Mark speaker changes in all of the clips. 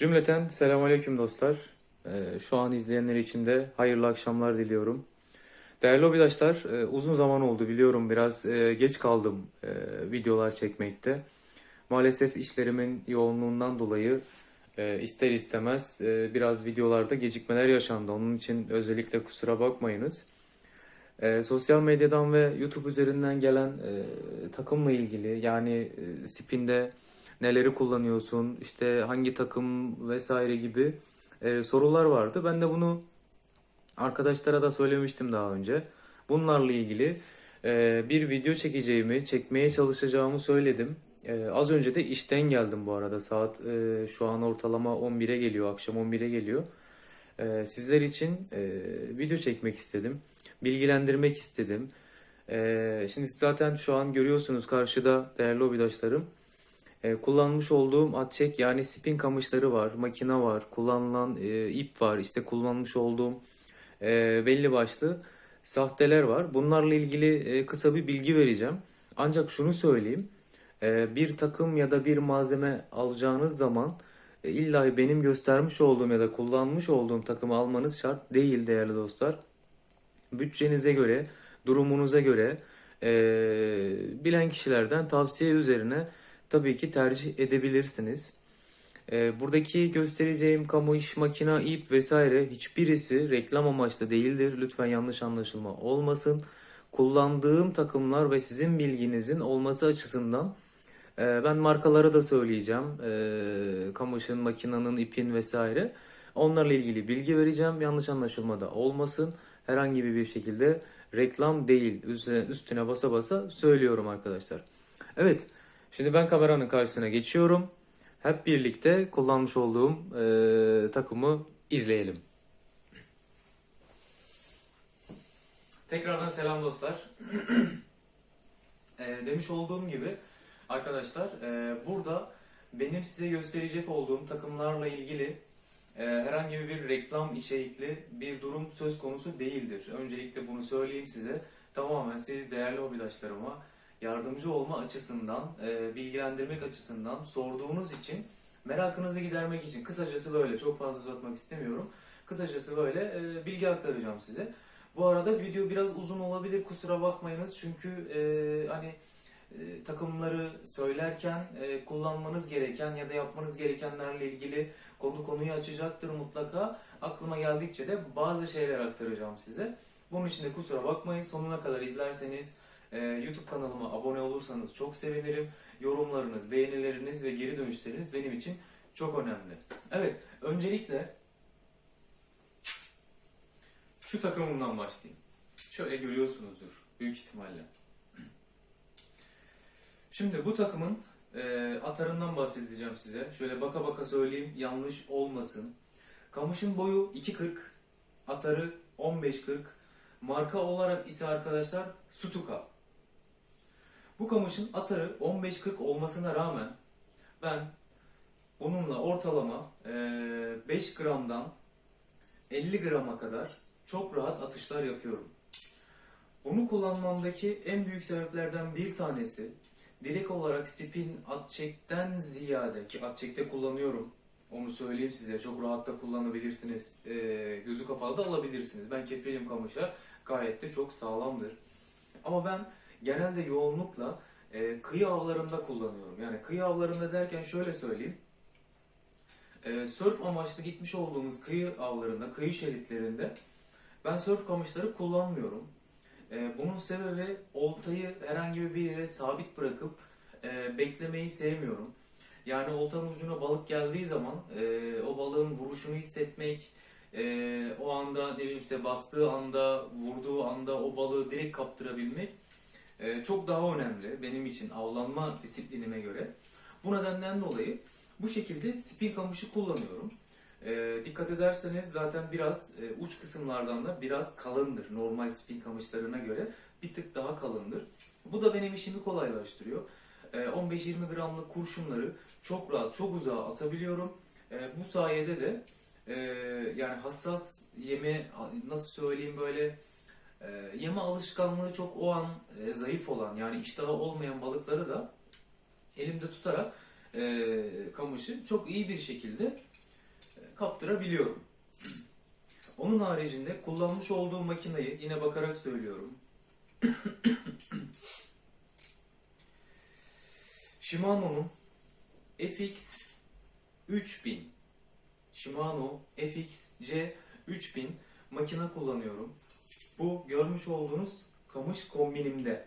Speaker 1: Cümleten selamünaleyküm dostlar. Ee, şu an izleyenler için de hayırlı akşamlar diliyorum. Değerli hobidaşlar, e, uzun zaman oldu biliyorum biraz e, geç kaldım e, videolar çekmekte. Maalesef işlerimin yoğunluğundan dolayı ister istemez biraz videolarda gecikmeler yaşandı. Onun için özellikle kusura bakmayınız. E, sosyal medyadan ve YouTube üzerinden gelen e, takımla ilgili yani e, spinde neleri kullanıyorsun, işte hangi takım vesaire gibi e, sorular vardı. Ben de bunu arkadaşlara da söylemiştim daha önce. Bunlarla ilgili e, bir video çekeceğimi, çekmeye çalışacağımı söyledim. E, az önce de işten geldim bu arada. Saat e, şu an ortalama 11'e geliyor, akşam 11'e geliyor. E, sizler için e, video çekmek istedim. Bilgilendirmek istedim. E, şimdi zaten şu an görüyorsunuz karşıda değerli hobidaşlarım. E, kullanmış olduğum at çek yani spin kamışları var, makine var, kullanılan e, ip var, işte kullanmış olduğum e, belli başlı sahteler var. Bunlarla ilgili e, kısa bir bilgi vereceğim. Ancak şunu söyleyeyim, e, bir takım ya da bir malzeme alacağınız zaman e, illa benim göstermiş olduğum ya da kullanmış olduğum takımı almanız şart değil değerli dostlar. Bütçenize göre, durumunuza göre e, bilen kişilerden tavsiye üzerine tabii ki tercih edebilirsiniz. E, buradaki göstereceğim kamu iş, makina, ip vesaire hiçbirisi reklam amaçlı değildir. Lütfen yanlış anlaşılma olmasın. Kullandığım takımlar ve sizin bilginizin olması açısından e, ben markaları da söyleyeceğim. E, kamışın, makinanın, ipin vesaire. Onlarla ilgili bilgi vereceğim. Yanlış anlaşılma da olmasın. Herhangi bir şekilde reklam değil. Üstüne, üstüne basa basa söylüyorum arkadaşlar. Evet, şimdi ben kameranın karşısına geçiyorum. Hep birlikte kullanmış olduğum e, takımı izleyelim. Tekrardan selam dostlar. E, demiş olduğum gibi arkadaşlar e, burada benim size gösterecek olduğum takımlarla ilgili e, herhangi bir reklam içerikli bir durum söz konusu değildir. Öncelikle bunu söyleyeyim size. Tamamen siz değerli hobidaşlarıma yardımcı olma açısından, e, bilgilendirmek açısından sorduğunuz için, merakınızı gidermek için kısacası böyle çok fazla uzatmak istemiyorum. Kısacası böyle e, bilgi aktaracağım size. Bu arada video biraz uzun olabilir kusura bakmayınız çünkü e, hani e, takımları söylerken e, kullanmanız gereken ya da yapmanız gerekenlerle ilgili konu konuyu açacaktır mutlaka. Aklıma geldikçe de bazı şeyler aktaracağım size. Bunun için de kusura bakmayın sonuna kadar izlerseniz ee, YouTube kanalıma abone olursanız çok sevinirim. Yorumlarınız, beğenileriniz ve geri dönüşleriniz benim için çok önemli. Evet, öncelikle şu takımımdan başlayayım. Şöyle görüyorsunuzdur büyük ihtimalle. Şimdi bu takımın e, atarından bahsedeceğim size. Şöyle baka baka söyleyeyim yanlış olmasın. Kamışın boyu 2.40, atarı 15.40. Marka olarak ise arkadaşlar Sutuka. Bu kamışın atarı 15-40 olmasına rağmen ben onunla ortalama e, 5 gramdan 50 grama kadar çok rahat atışlar yapıyorum. Bunu kullanmamdaki en büyük sebeplerden bir tanesi direkt olarak spin at çekten ziyade ki at çekte kullanıyorum. Onu söyleyeyim size. Çok rahat da kullanabilirsiniz. E, gözü kapalı da alabilirsiniz. Ben kefilim kamışa. Gayet de çok sağlamdır. Ama ben genelde yoğunlukla e, kıyı avlarında kullanıyorum. Yani kıyı avlarında derken şöyle söyleyeyim. E, sörf amaçlı gitmiş olduğumuz kıyı avlarında, kıyı şeritlerinde ben sörf kamışları kullanmıyorum. E, bunun sebebi oltayı herhangi bir yere sabit bırakıp e, beklemeyi sevmiyorum. Yani oltanın ucuna balık geldiği zaman e, o balığın vuruşunu hissetmek, e, o anda ne bileyim işte bastığı anda, vurduğu anda o balığı direkt kaptırabilmek e, çok daha önemli benim için avlanma disiplinime göre. Bu nedenden dolayı bu şekilde spin kamışı kullanıyorum. E, dikkat ederseniz zaten biraz e, uç kısımlardan da biraz kalındır. Normal spin kamışlarına göre bir tık daha kalındır. Bu da benim işimi kolaylaştırıyor. E, 15-20 gramlık kurşunları çok rahat, çok uzağa atabiliyorum. E, bu sayede de e, yani hassas yeme nasıl söyleyeyim böyle e, yeme alışkanlığı çok o an e, zayıf olan yani iştahı olmayan balıkları da elimde tutarak e, kamışı çok iyi bir şekilde kaptırabiliyorum. Onun haricinde kullanmış olduğum makineyi yine bakarak söylüyorum. Shimano'nun FX 3000 Shimano FX-C 3000 makine kullanıyorum. Bu görmüş olduğunuz kamış kombinimde.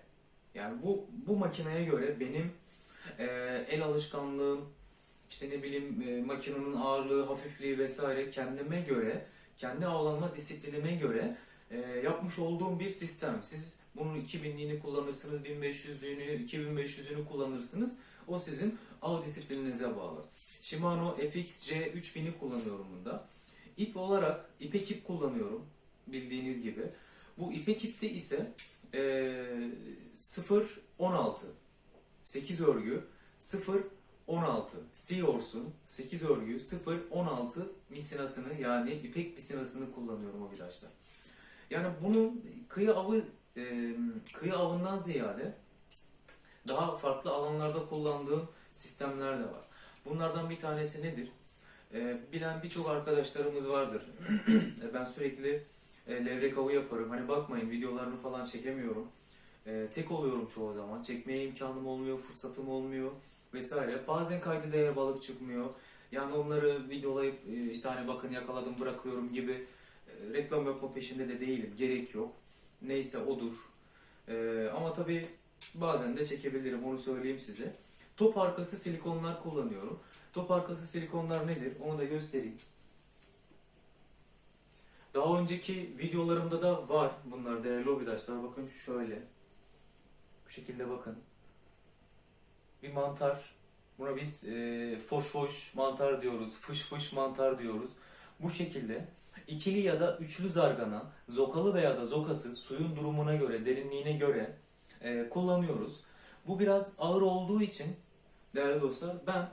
Speaker 1: Yani bu bu makineye göre benim e, el alışkanlığım, işte ne bileyim e, makinenin ağırlığı, hafifliği vesaire kendime göre, kendi avlanma disiplinime göre e, yapmış olduğum bir sistem. Siz bunun 2000'liğini kullanırsınız, 1500'lüğünü, 2500'ünü kullanırsınız. O sizin av disiplininize bağlı. Shimano FX-C 3000'i kullanıyorum bunda. İp olarak ipek ip kullanıyorum bildiğiniz gibi. Bu ipek ipte ise e, 0-16 8 örgü 0-16 Seahorse'un 8 örgü 0-16 misinasını yani ipek misinasını kullanıyorum arkadaşlar. Yani bunun kıyı avı e, kıyı avından ziyade daha farklı alanlarda kullandığım sistemler de var. Bunlardan bir tanesi nedir? E, bilen birçok arkadaşlarımız vardır. E, ben sürekli e, levrek avı yaparım. Hani bakmayın videolarını falan çekemiyorum. E, tek oluyorum çoğu zaman. Çekmeye imkanım olmuyor, fırsatım olmuyor vesaire. Bazen kayda değer balık çıkmıyor. Yani onları videolayıp e, işte hani bakın yakaladım bırakıyorum gibi e, reklam yapma peşinde de değilim. Gerek yok. Neyse odur. E, ama tabii bazen de çekebilirim onu söyleyeyim size. Top arkası silikonlar kullanıyorum. Top arkası silikonlar nedir? Onu da göstereyim. Daha önceki videolarımda da var bunlar değerli obidaşlar. Bakın şöyle. Bu şekilde bakın. Bir mantar. Buna biz e, foş foş mantar diyoruz. Fış fış mantar diyoruz. Bu şekilde ikili ya da üçlü zargana, zokalı veya da zokası suyun durumuna göre, derinliğine göre e, kullanıyoruz. Bu biraz ağır olduğu için değerli dostlar ben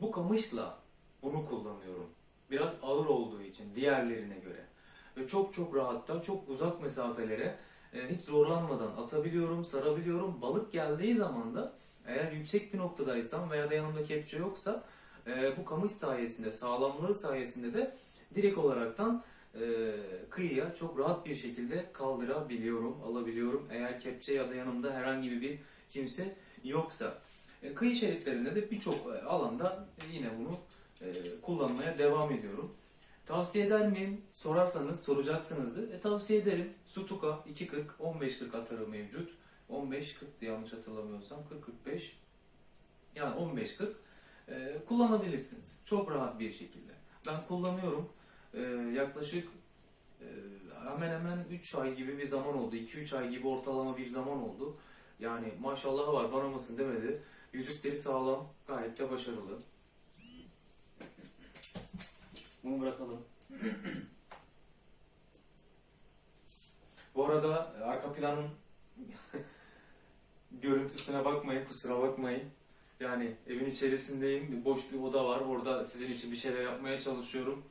Speaker 1: bu kamışla bunu kullanıyorum. Biraz ağır olduğu için diğerlerine göre. Ve çok çok rahatta, çok uzak mesafelere e, hiç zorlanmadan atabiliyorum, sarabiliyorum. Balık geldiği zaman da eğer yüksek bir noktadaysam veya da yanımda kepçe yoksa e, bu kamış sayesinde, sağlamlığı sayesinde de direkt olaraktan e, kıyıya çok rahat bir şekilde kaldırabiliyorum, alabiliyorum. Eğer kepçe ya da yanımda herhangi bir kimse yoksa. Kıyı şeritlerinde de birçok alanda yine bunu kullanmaya devam ediyorum. Tavsiye eder miyim? Sorarsanız, soracaksınızdır. E, tavsiye ederim. Sutuka 2.40, 15.40 atarı mevcut. 15.40 diye yanlış hatırlamıyorsam 40-45 yani 15.40 e, kullanabilirsiniz. Çok rahat bir şekilde. Ben kullanıyorum. E, yaklaşık e, hemen hemen 3 ay gibi bir zaman oldu. 2-3 ay gibi ortalama bir zaman oldu. Yani maşallah var bana mısın demedi. Yüzükleri sağlam, gayet de başarılı. Bunu bırakalım. Bu arada arka planın görüntüsüne bakmayın, kusura bakmayın. Yani evin içerisindeyim, boş bir oda var. Orada sizin için bir şeyler yapmaya çalışıyorum.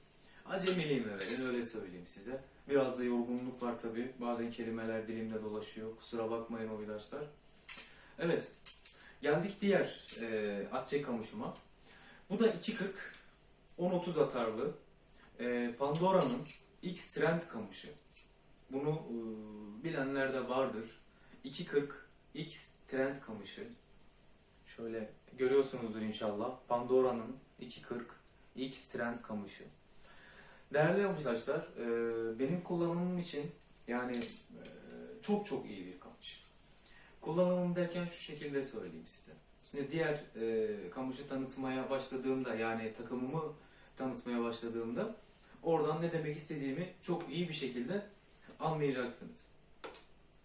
Speaker 1: Acemiliyim evet, öyle söyleyeyim size. Biraz da yorgunluk var tabi. Bazen kelimeler dilimde dolaşıyor. Kusura bakmayın o vidaşlar. Evet, geldik diğer e, atçe kamışıma. Bu da 2.40 10-30 atarlı e, Pandora'nın X Trend kamışı. Bunu e, bilenler de vardır. 2.40 X Trend kamışı. Şöyle görüyorsunuzdur inşallah. Pandora'nın 2.40 X Trend kamışı. Değerli arkadaşlar, e, benim kullanımım için yani e, çok çok iyi bir kamış. Kullanımım derken şu şekilde söyleyeyim size. Şimdi diğer e, kamışı tanıtmaya başladığımda yani takımımı tanıtmaya başladığımda oradan ne demek istediğimi çok iyi bir şekilde anlayacaksınız.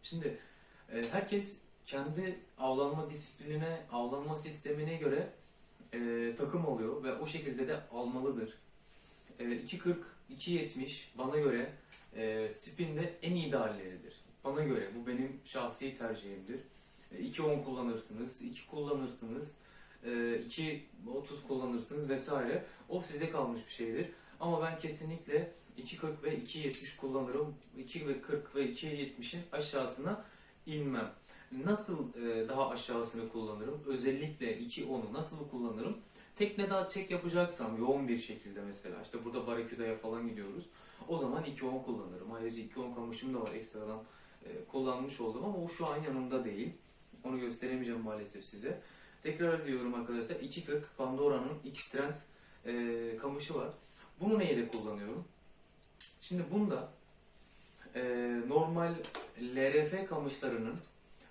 Speaker 1: Şimdi e, herkes kendi avlanma disiplinine, avlanma sistemine göre e, takım alıyor ve o şekilde de almalıdır. E, 2.40, 2.70 bana göre e, spinde en idealleridir. Bana göre bu benim şahsi tercihimdir. E, 2.10 kullanırsınız, 2 kullanırsınız, e, 2.30 kullanırsınız vesaire. O size kalmış bir şeydir. Ama ben kesinlikle 2.40 ve 2.70 kullanırım. 2 ve 40 ve 2.70'in aşağısına inmem. nasıl e, daha aşağısını kullanırım? Özellikle 2.10'u nasıl kullanırım? Tekne daha çek yapacaksam yoğun bir şekilde mesela işte burada Baraküda'ya falan gidiyoruz. O zaman 2.10 kullanırım. Ayrıca 2.10 kamışım da var ekstradan e, kullanmış oldum ama o şu an yanımda değil. Onu gösteremeyeceğim maalesef size. Tekrar ediyorum arkadaşlar 2.40 Pandora'nın X-Trend e, kamışı var. Bunu neyle kullanıyorum? Şimdi bunda e, normal LRF kamışlarının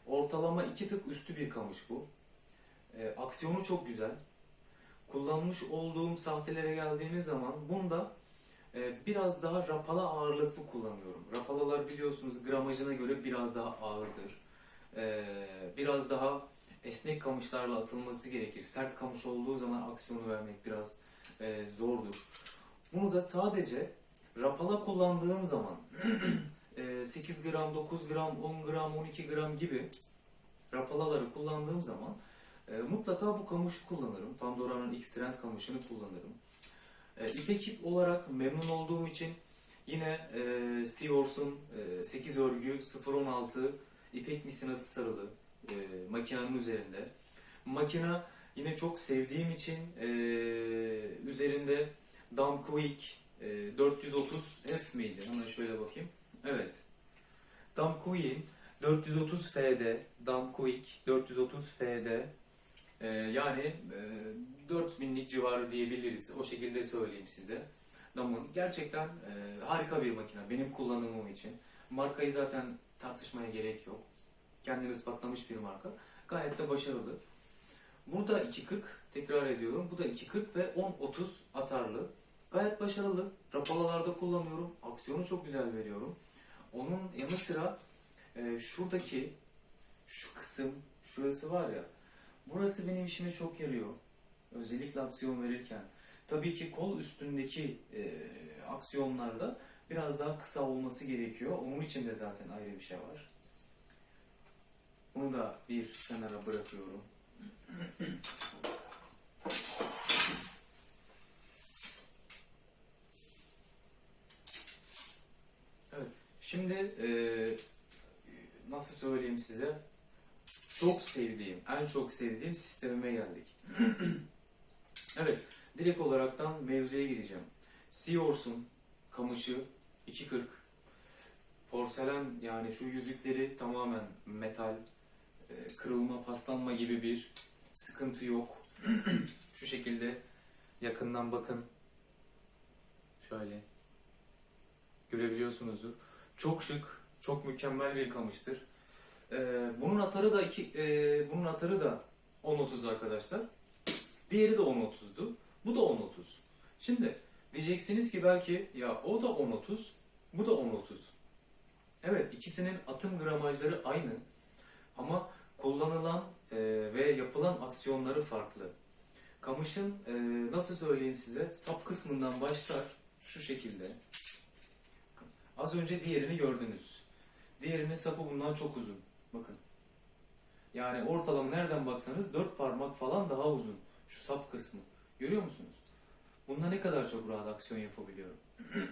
Speaker 1: ortalama iki tık üstü bir kamış bu. E, aksiyonu çok güzel. Kullanmış olduğum sahtelere geldiğimiz zaman bunda e, biraz daha rapala ağırlıklı kullanıyorum. Rapalalar biliyorsunuz gramajına göre biraz daha ağırdır. E, biraz daha esnek kamışlarla atılması gerekir. Sert kamış olduğu zaman aksiyonu vermek biraz e, zordur. Bunu da sadece rapala kullandığım zaman e, 8 gram, 9 gram, 10 gram, 12 gram gibi rapalaları kullandığım zaman e, mutlaka bu kamışı kullanırım. Pandora'nın X-Trend kamışını kullanırım. E, ipek ip olarak memnun olduğum için yine e, Seahorse'un e, 8 örgü 016 ipek misinası sarılı e, makinenin üzerinde. Makina yine çok sevdiğim için e, üzerinde Damquick e, 430 F miydi? Hemen şöyle bakayım. Evet. Damquick'in 430 FD, Damquick 430 FD e, yani e, 4000'lik civarı diyebiliriz. O şekilde söyleyeyim size. Dam'ın gerçekten e, harika bir makine benim kullanımım için. Markayı zaten tartışmaya gerek yok. Kendini ispatlamış bir marka. Gayet de başarılı. Bu da 2.40 tekrar ediyorum. Bu da 2.40 ve 10.30 atarlı. Gayet başarılı. Rapalalarda kullanıyorum. Aksiyonu çok güzel veriyorum. Onun yanı sıra e, şuradaki şu kısım, şurası var ya. Burası benim işime çok yarıyor. Özellikle aksiyon verirken. Tabii ki kol üstündeki e, aksiyonlarda biraz daha kısa olması gerekiyor. Onun için de zaten ayrı bir şey var. Bunu da bir kenara bırakıyorum. Evet. Şimdi e, nasıl söyleyeyim size? Çok sevdiğim, en çok sevdiğim sistemime geldik. evet, direkt olaraktan mevzuya gireceğim. Seahorse'un kamışı 2.40 porselen yani şu yüzükleri tamamen metal e, kırılma, paslanma gibi bir sıkıntı yok. Şu şekilde yakından bakın. Şöyle. Görebiliyorsunuzdur. Çok şık, çok mükemmel bir kamıştır. E, bunun atarı da iki, e, bunun atarı da 10.30 arkadaşlar. Diğeri de 10.30'du. Bu da 10.30. Şimdi diyeceksiniz ki belki ya o da 10.30, bu da 10.30. Evet ikisinin atım gramajları aynı. Ama kullanılan e, ve yapılan aksiyonları farklı. Kamışın e, nasıl söyleyeyim size sap kısmından başlar şu şekilde. Az önce diğerini gördünüz. Diğerinin sapı bundan çok uzun. Bakın. Yani ortalama nereden baksanız dört parmak falan daha uzun. Şu sap kısmı. Görüyor musunuz? Bunda ne kadar çok rahat aksiyon yapabiliyorum.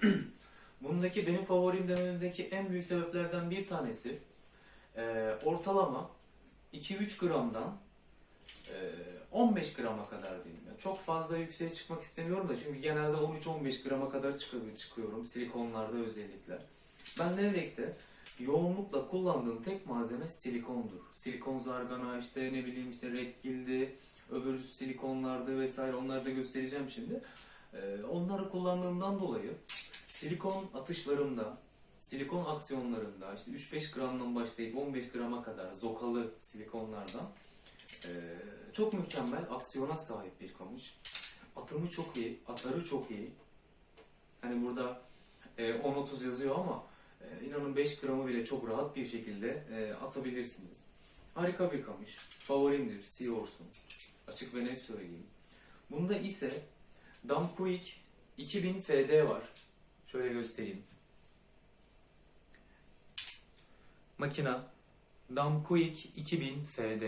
Speaker 1: Bundaki benim favorim dememdeki en büyük sebeplerden bir tanesi e, ortalama 2-3 gramdan e, 15 grama kadar diyeyim. Çok fazla yükseğe çıkmak istemiyorum da çünkü genelde 13-15 grama kadar çıkıyor- çıkıyorum silikonlarda özellikle. Ben Levrek'te yoğunlukla kullandığım tek malzeme silikondur. Silikon zargana işte ne bileyim işte rekgildi, öbür silikonlardı vesaire onları da göstereceğim şimdi. E, onları kullandığımdan dolayı silikon atışlarımda, silikon aksiyonlarında işte 3-5 gramdan başlayıp 15 grama kadar zokalı silikonlardan eee, çok mükemmel aksiyona sahip bir kamış. Atımı çok iyi, atarı çok iyi. Hani burada eee, 10-30 yazıyor ama eee, inanın 5 gramı bile çok rahat bir şekilde eee, atabilirsiniz. Harika bir kamış. Favorimdir Seahorse'un. Açık ve net söyleyeyim. Bunda ise Damquick 2000 FD var. Şöyle göstereyim. Makina Damquick 2000 FD.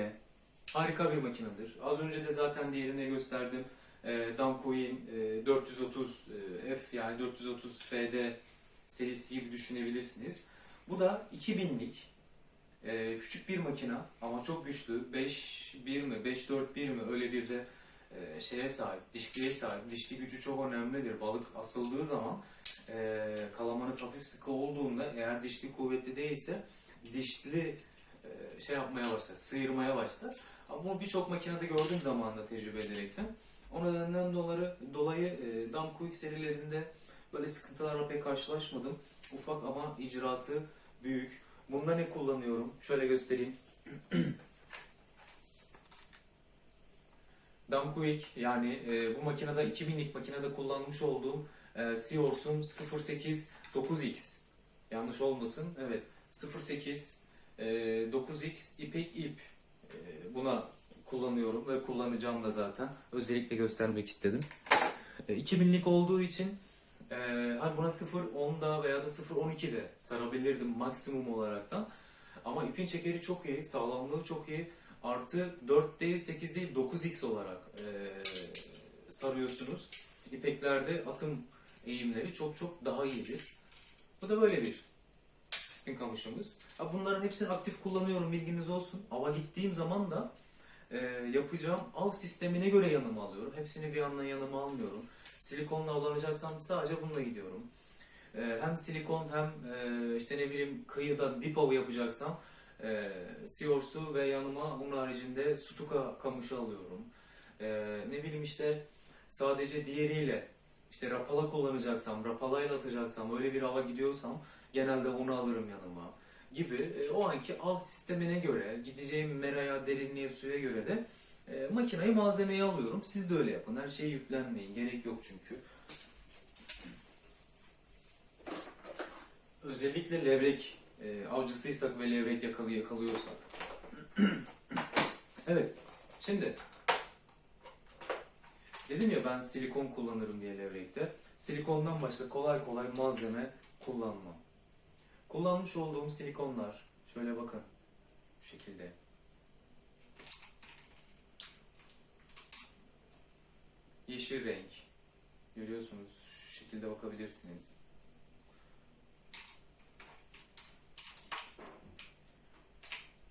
Speaker 1: Harika bir makinedir. Az önce de zaten diğerine gösterdim. E, Damquick'in e, 430 e, F yani 430 FD serisi gibi düşünebilirsiniz. Bu da 2000'lik Ee, küçük bir makina ama çok güçlü. 5-1 mi, 5-4-1 mi öyle bir de e, şeye sahip, dişliğe sahip. Dişli gücü çok önemlidir. Balık asıldığı zaman e, kalamanız hafif sıkı olduğunda eğer dişli kuvvetli değilse dişli e, şey yapmaya başlar, sıyırmaya başlar. Ama birçok makinede gördüğüm zaman da tecrübe ederekten. O nedenden dolayı, dolayı e, Damkuik serilerinde böyle sıkıntılarla pek karşılaşmadım. Ufak ama icraatı büyük. Bunda ne kullanıyorum? Şöyle göstereyim. Damkuik yani e, bu makinede 2000'lik makinede kullanmış olduğum e, Seahorse'un 08 9X. Yanlış olmasın. Evet. 08 e, 9X ipek ip. E, buna kullanıyorum ve kullanacağım da zaten. Özellikle göstermek istedim. E, 2000'lik olduğu için e, hani buna 0.10'da veya da 0.12'de sarabilirdim maksimum olaraktan. Ama ipin çekeri çok iyi, sağlamlığı çok iyi. Artı 4 değil 8 değil 9x olarak e, sarıyorsunuz. İpeklerde atım eğimleri çok çok daha iyidir. Bu da böyle bir spin kamışımız. Bunların hepsini aktif kullanıyorum bilginiz olsun. Ava gittiğim zaman da e, yapacağım av sistemine göre yanıma alıyorum. Hepsini bir anda yanıma almıyorum. Silikonla avlanacaksam sadece bununla gidiyorum. E, hem silikon hem e, işte ne bileyim kıyıda dip avı yapacaksam e, Siorsu ve yanıma bunun haricinde Stuka kamışı alıyorum. E, ne bileyim işte sadece diğeriyle işte rapala kullanacaksam, rapalayla atacaksam, öyle bir hava gidiyorsam genelde onu alırım yanıma gibi e, o anki av sistemine göre, gideceğim meraya, derinliğe, suya göre de e, makinayı malzemeyi alıyorum. Siz de öyle yapın. Her şeye yüklenmeyin. Gerek yok çünkü. Özellikle levrek e, avcısıysak ve levrek yakalı yakalıyorsak. evet. Şimdi dedim ya ben silikon kullanırım diye levrekte. Silikondan başka kolay kolay malzeme kullanmam. Kullanmış olduğum silikonlar şöyle bakın bu şekilde. Yeşil renk. Görüyorsunuz şu şekilde bakabilirsiniz.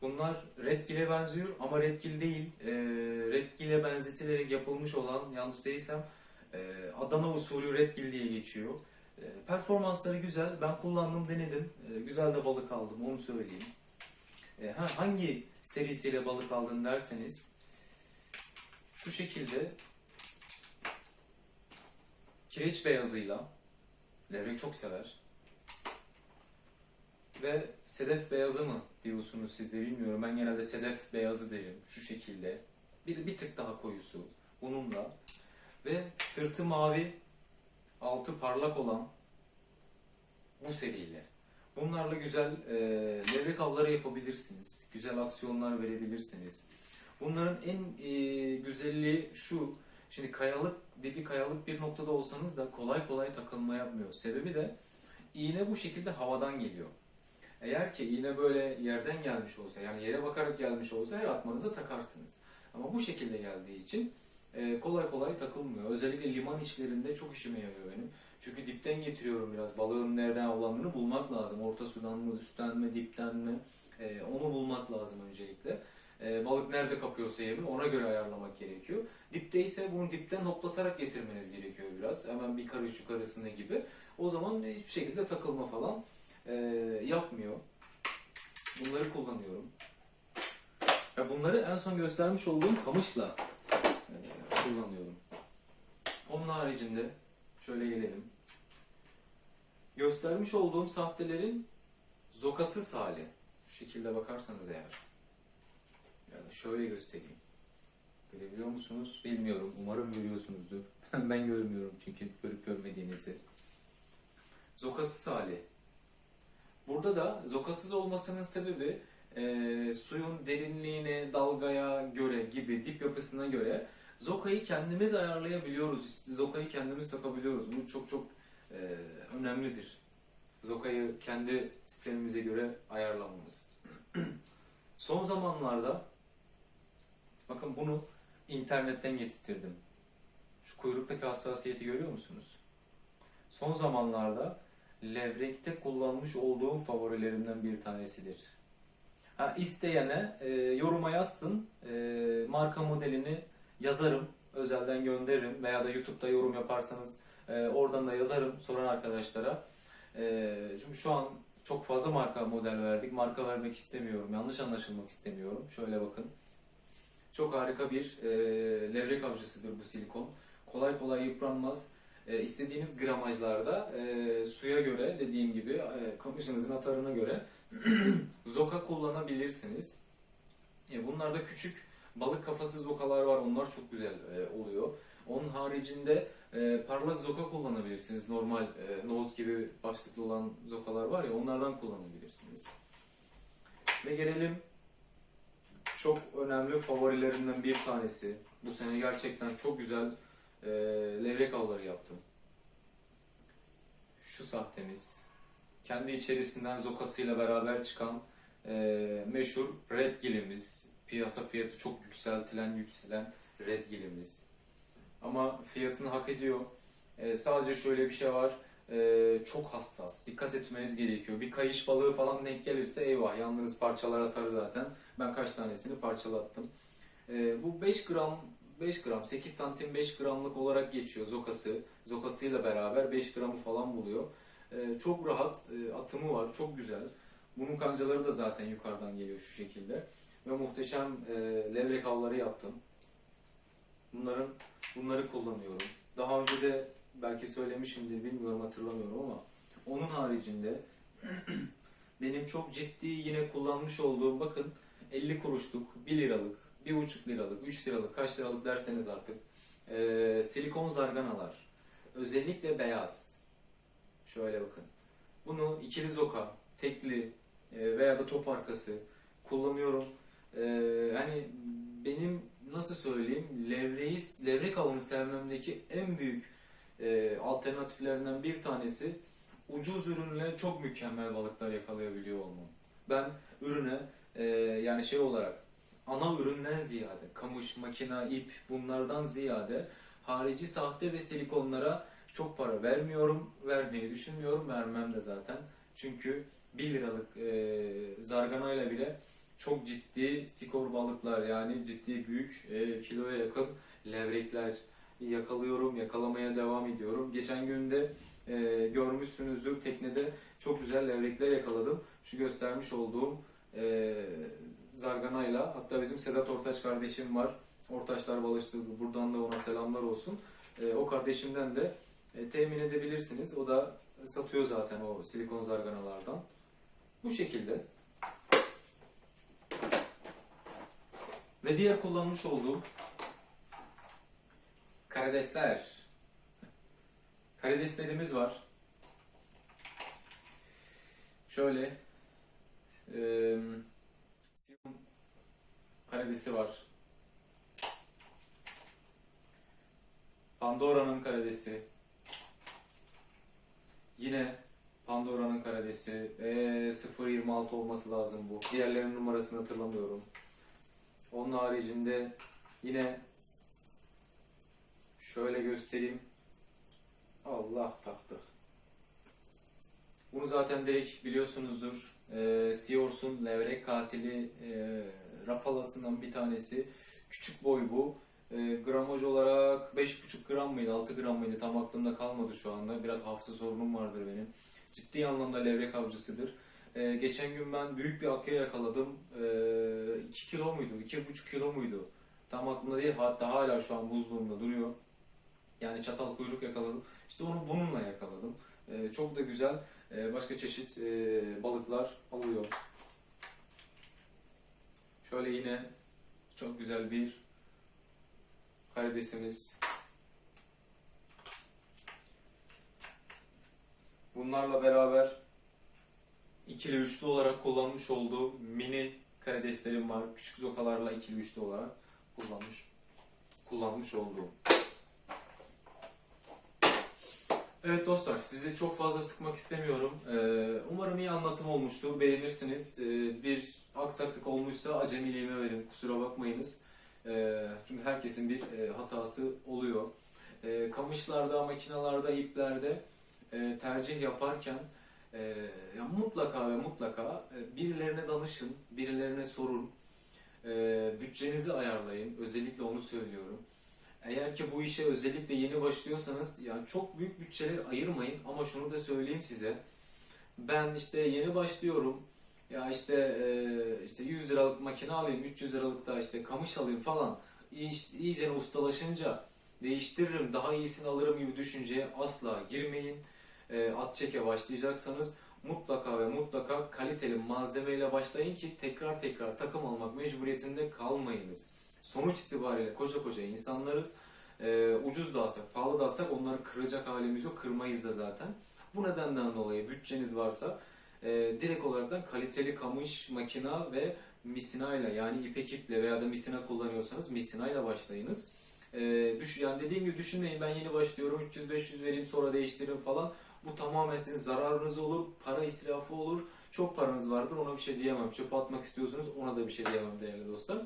Speaker 1: Bunlar Redkill'e benziyor ama Redkill değil. E, Redkill'e benzetilerek yapılmış olan yanlış değilsem e, Adana usulü Redkill diye geçiyor. E, performansları güzel. Ben kullandım, denedim. E, güzel de balık aldım, onu söyleyeyim. E, ha, hangi serisiyle balık aldın derseniz şu şekilde kireç beyazıyla levrek çok sever. Ve sedef beyazı mı diyorsunuz siz de bilmiyorum. Ben genelde sedef beyazı derim. Şu şekilde. Bir, bir tık daha koyusu. Bununla. Ve sırtı mavi, altı parlak olan bu seriyle. Bunlarla güzel e, levrek avları yapabilirsiniz. Güzel aksiyonlar verebilirsiniz. Bunların en e, güzelliği şu. Şimdi kayalık, dibi kayalık bir noktada olsanız da kolay kolay takılma yapmıyor. Sebebi de iğne bu şekilde havadan geliyor. Eğer ki iğne böyle yerden gelmiş olsa, yani yere bakarak gelmiş olsa her atmanıza takarsınız. Ama bu şekilde geldiği için e, kolay kolay takılmıyor. Özellikle liman içlerinde çok işime yarıyor benim. Çünkü dipten getiriyorum biraz. Balığın nereden avlandığını bulmak lazım. Orta sudan mı, üstten mi, dipten mi? E, onu bulmak lazım öncelikle. E, balık nerede kapıyorsa yemi ona göre ayarlamak gerekiyor. Dipteyse bunu dipten hoplatarak getirmeniz gerekiyor biraz. Hemen bir karış yukarısında gibi. O zaman hiçbir şekilde takılma falan e, yapmıyor. Bunları kullanıyorum. Ve bunları en son göstermiş olduğum kamışla e, kullanıyorum. Onun haricinde şöyle gelelim. Göstermiş olduğum sahtelerin zokasız hali. Şu şekilde bakarsanız eğer. Yani şöyle göstereyim. Görebiliyor musunuz? Bilmiyorum. Umarım görüyorsunuzdur. ben görmüyorum çünkü görüp görmediğinizi. Zokasız hali. Burada da zokasız olmasının sebebi e, suyun derinliğine, dalgaya göre gibi, dip yapısına göre zokayı kendimiz ayarlayabiliyoruz. Zokayı kendimiz takabiliyoruz. Bu çok çok e, önemlidir. Zokayı kendi sistemimize göre ayarlamamız. Son zamanlarda bakın bunu internetten getirttirdim. Şu kuyruktaki hassasiyeti görüyor musunuz? Son zamanlarda levrekte kullanmış olduğum favorilerimden bir tanesidir. Ha, isteyene e, yoruma yazsın. E, marka modelini yazarım. Özelden gönderirim. Veya da YouTube'da yorum yaparsanız e, oradan da yazarım soran arkadaşlara. E, çünkü şu an çok fazla marka model verdik. Marka vermek istemiyorum. Yanlış anlaşılmak istemiyorum. Şöyle bakın. Çok harika bir e, levrek avcısıdır bu silikon. Kolay kolay yıpranmaz. E, istediğiniz gramajlarda e, suya göre dediğim gibi e, kamışınızın atarına göre zoka kullanabilirsiniz. E, bunlarda küçük balık kafası zokalar var. Onlar çok güzel e, oluyor. Onun haricinde e, parlak zoka kullanabilirsiniz. Normal e, nohut gibi başlıklı olan zokalar var ya onlardan kullanabilirsiniz. Ve gelelim çok önemli favorilerimden bir tanesi. Bu sene gerçekten çok güzel e, levrek avları yaptım. Şu sahtemiz. Kendi içerisinden zokasıyla beraber çıkan e, meşhur red gilimiz. Piyasa fiyatı çok yükseltilen, yükselen red gilimiz. Ama fiyatını hak ediyor. E, sadece şöyle bir şey var. E, çok hassas. Dikkat etmeniz gerekiyor. Bir kayış balığı falan denk gelirse eyvah yandığınız parçalar atar zaten. Ben kaç tanesini parçalattım. E, bu 5 gram 5 gram 8 santim 5 gramlık olarak geçiyor zokası. Zokasıyla beraber 5 gramı falan buluyor. E, çok rahat e, atımı var. Çok güzel. Bunun kancaları da zaten yukarıdan geliyor şu şekilde. Ve muhteşem e, levrek avları yaptım. Bunların bunları kullanıyorum. Daha önce de belki söylemişimdir bilmiyorum hatırlamıyorum ama onun haricinde benim çok ciddi yine kullanmış olduğum bakın 50 kuruşluk, 1 liralık, 1,5 liralık, 3 liralık, kaç liralık derseniz artık e, silikon zarganalar. Özellikle beyaz. Şöyle bakın. Bunu ikili zoka, tekli e, veya da top arkası kullanıyorum. E, hani benim nasıl söyleyeyim levreyi, levrek avını sevmemdeki en büyük e, alternatiflerinden bir tanesi ucuz ürünle çok mükemmel balıklar yakalayabiliyor olmam. Ben ürüne e, yani şey olarak ana üründen ziyade kamış, makina, ip bunlardan ziyade harici sahte ve silikonlara çok para vermiyorum. Vermeyi düşünmüyorum. Vermem de zaten. Çünkü 1 liralık e, zarganayla bile çok ciddi skor balıklar yani ciddi büyük e, kiloya yakın levrekler yakalıyorum. Yakalamaya devam ediyorum. Geçen günde e, görmüşsünüzdür teknede çok güzel levrekler yakaladım. Şu göstermiş olduğum e, zarganayla hatta bizim Sedat Ortaç kardeşim var. Ortaçlar Balıkçılığı buradan da ona selamlar olsun. E, o kardeşimden de e, temin edebilirsiniz. O da satıyor zaten o silikon zarganalardan. Bu şekilde. Ve diğer kullanmış olduğum karidesler. Karideslerimiz var. Şöyle eee Siyum karidesi var. Pandora'nın karidesi. Yine Pandora'nın karidesi. Ee, 026 olması lazım bu. Diğerlerinin numarasını hatırlamıyorum. Onun haricinde yine şöyle göstereyim. Allah taktık. Bunu zaten direkt biliyorsunuzdur. Ee, Seahorse'un levrek katili e, rapalasından bir tanesi. Küçük boy bu. E, gramaj olarak 5,5 gram mıydı 6 gram mıydı tam aklımda kalmadı şu anda. Biraz hafıza sorunum vardır benim. Ciddi anlamda levrek avcısıdır. E, geçen gün ben büyük bir akya yakaladım. E, 2 kilo muydu 2,5 kilo muydu? Tam aklımda değil hatta hala şu an buzluğumda duruyor. Yani çatal kuyruk yakaladım. İşte onu bununla yakaladım. E, çok da güzel e, başka çeşit e, balıklar alıyor. Şöyle yine çok güzel bir karidesimiz. Bunlarla beraber ikili üçlü olarak kullanmış olduğu mini karideslerim var. Küçük zokalarla ikili üçlü olarak kullanmış kullanmış olduğum. Evet dostlar, sizi çok fazla sıkmak istemiyorum. Ee, umarım iyi anlatım olmuştur, beğenirsiniz. Ee, bir aksaklık olmuşsa acemiliğime verin, kusura bakmayınız. Ee, çünkü herkesin bir e, hatası oluyor. Ee, kamışlarda, makinalarda, iplerde e, tercih yaparken Ya mutlaka ve mutlaka e, birilerine danışın, birilerine sorun. Ee, bütçenizi ayarlayın. Özellikle onu söylüyorum. Eğer ki bu işe özellikle yeni başlıyorsanız yani çok büyük bütçeler ayırmayın ama şunu da söyleyeyim size. Ben işte yeni başlıyorum. Ya işte e, işte 100 liralık makine alayım, 300 liralık da işte kamış alayım falan. İyice, iyice ustalaşınca değiştiririm, daha iyisini alırım gibi düşünceye asla girmeyin. E, at çeke başlayacaksanız mutlaka ve mutlaka kaliteli malzemeyle başlayın ki tekrar tekrar takım almak mecburiyetinde kalmayınız. Sonuç itibariyle koca koca insanlarız. E, ucuz da alsak, pahalı da alsak onları kıracak halimiz yok. Kırmayız da zaten. Bu nedenden dolayı bütçeniz varsa e, direkt olarak kaliteli kamış, makina ve misinayla yani ipek iple veya da misina kullanıyorsanız misinayla başlayınız. E, düş, yani dediğim gibi düşünmeyin ben yeni başlıyorum 300-500 vereyim sonra değiştiririm falan. Bu tamamen sizin zararınız olur, para israfı olur. Çok paranız vardır ona bir şey diyemem. Çöpe atmak istiyorsunuz ona da bir şey diyemem değerli dostlar.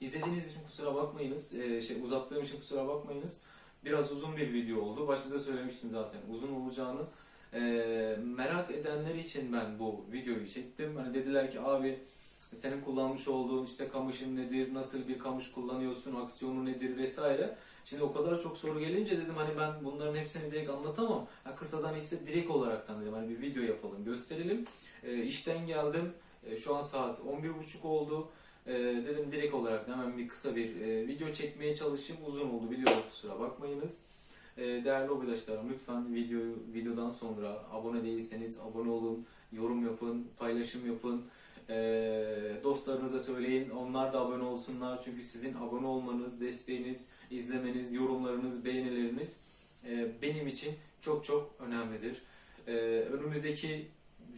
Speaker 1: İzlediğiniz için kusura bakmayınız. Ee, şey uzattığım için kusura bakmayınız. Biraz uzun bir video oldu. Başta da söylemiştim zaten uzun olacağını. Ee, merak edenler için ben bu videoyu çektim. Hani dediler ki abi senin kullanmış olduğun işte kamışın nedir, nasıl bir kamış kullanıyorsun, aksiyonu nedir vesaire. Şimdi o kadar çok soru gelince dedim hani ben bunların hepsini direkt anlatamam. Ha, kısadan ise direkt olaraktan dedim hani bir video yapalım, gösterelim. Ee, işten geldim. Ee, şu an saat 11.30 oldu. Ee, dedim direkt olarak hemen bir kısa bir e, video çekmeye çalışayım. Uzun oldu biliyorum kusura bakmayınız. Ee, değerli arkadaşlarım lütfen videoyu videodan sonra abone değilseniz abone olun, yorum yapın, paylaşım yapın. Ee, dostlarınıza söyleyin onlar da abone olsunlar çünkü sizin abone olmanız, desteğiniz, izlemeniz, yorumlarınız, beğenileriniz e, benim için çok çok önemlidir. Ee, önümüzdeki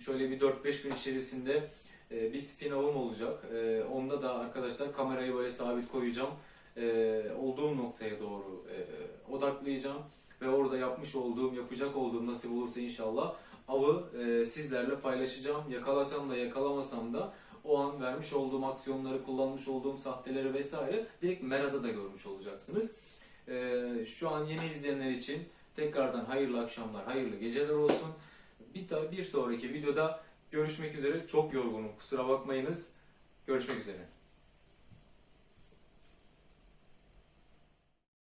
Speaker 1: şöyle bir 4-5 gün içerisinde e, bir spin-off'um olacak. E, onda da arkadaşlar kamerayı böyle sabit koyacağım. E, olduğum noktaya doğru e, odaklayacağım ve orada yapmış olduğum, yapacak olduğum nasip olursa inşallah avı e, sizlerle paylaşacağım. Yakalasam da yakalamasam da o an vermiş olduğum aksiyonları, kullanmış olduğum sahteleri vesaire direkt Mera'da da görmüş olacaksınız. E, şu an yeni izleyenler için tekrardan hayırlı akşamlar, hayırlı geceler olsun. Bir, bir sonraki videoda görüşmek üzere. Çok yorgunum, kusura bakmayınız. Görüşmek üzere.